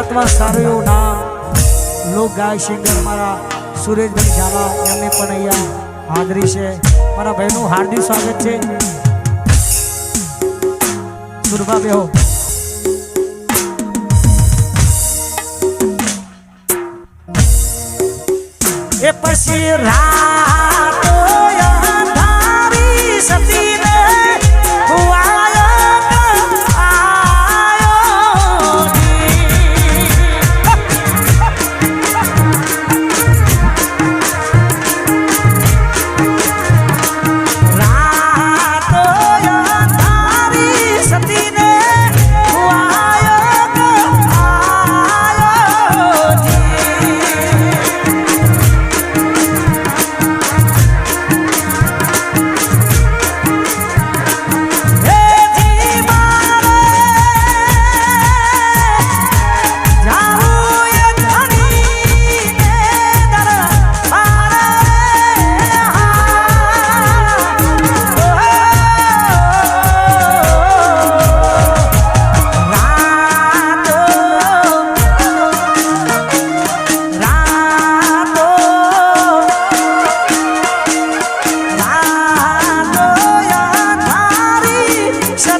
ગુજરાતમાં સારું એવું લોક ગાય સિંગર મારા સુરેશભાઈ ઝાલા, એમને પણ અહીંયા હાજરી છે. મારા ભાઈનું હાર્દિક સ્વાગત છે. સુરભા બેહો. એ પછી રા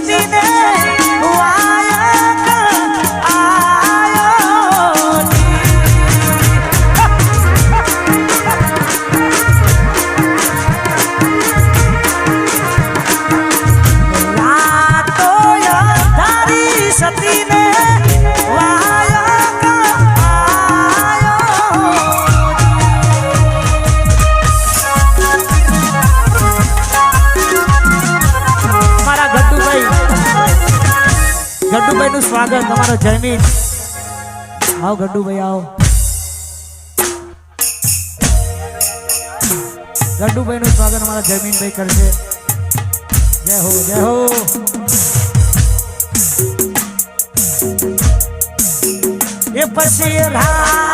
happiness. હાર્દિક સ્વાગત તમારો જયમીત આવો ગડ્ડુ ભાઈ, આવો. ગડ્ડુભાઈ નું સ્વાગત અમારા જયમીન ભાઈ કરશે. જય હો જય હો. એ પછી રા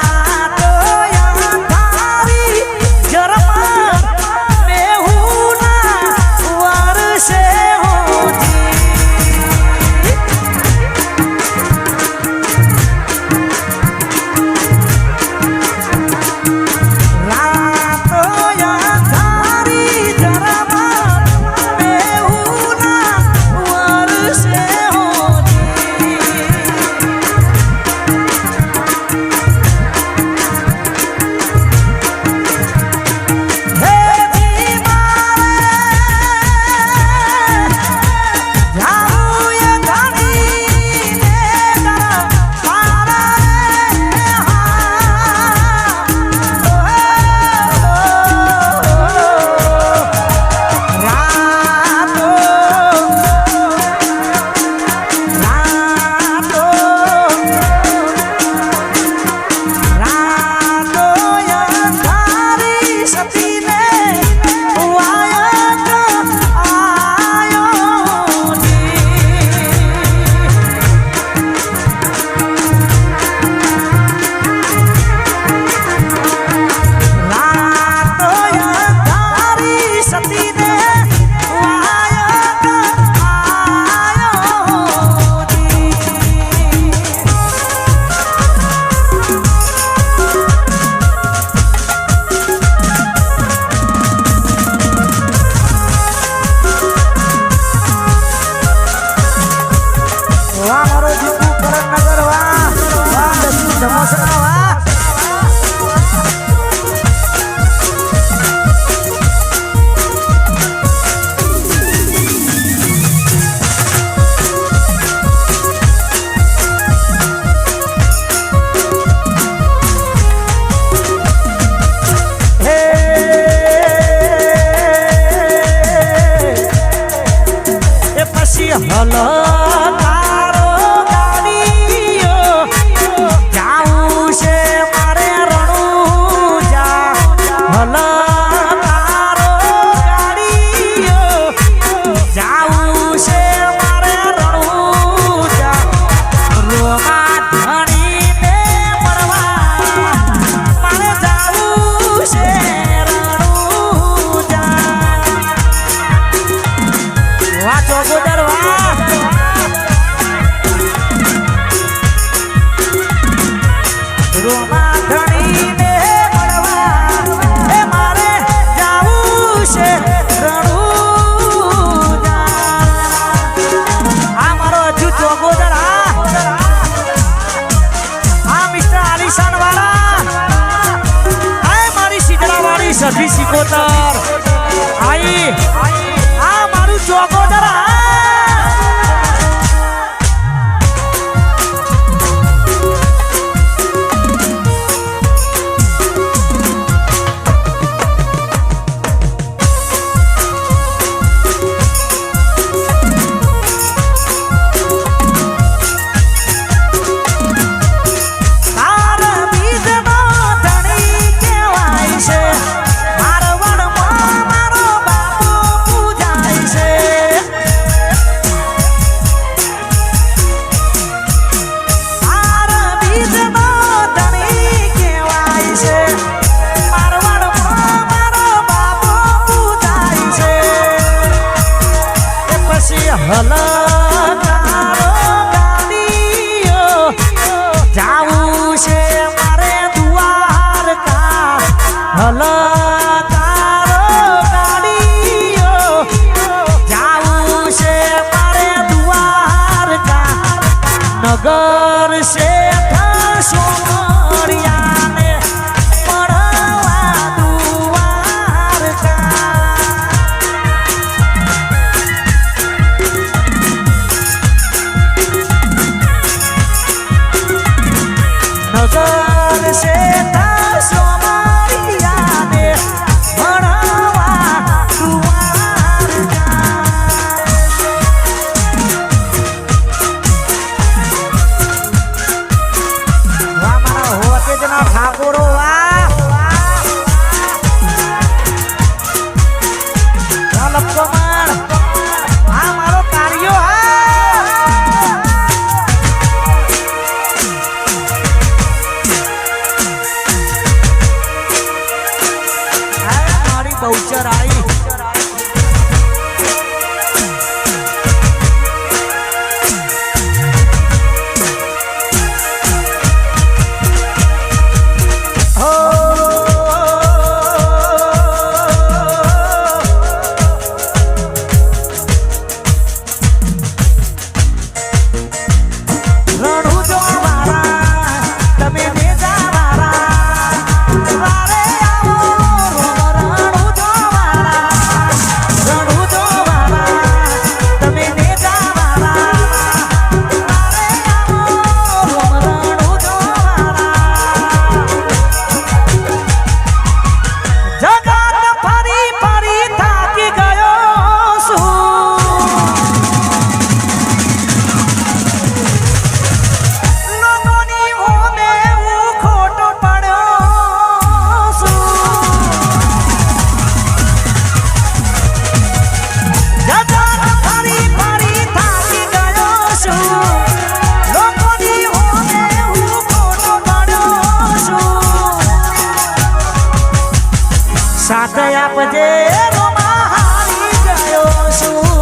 ઉપજે એનો મહાવી ગયો છું.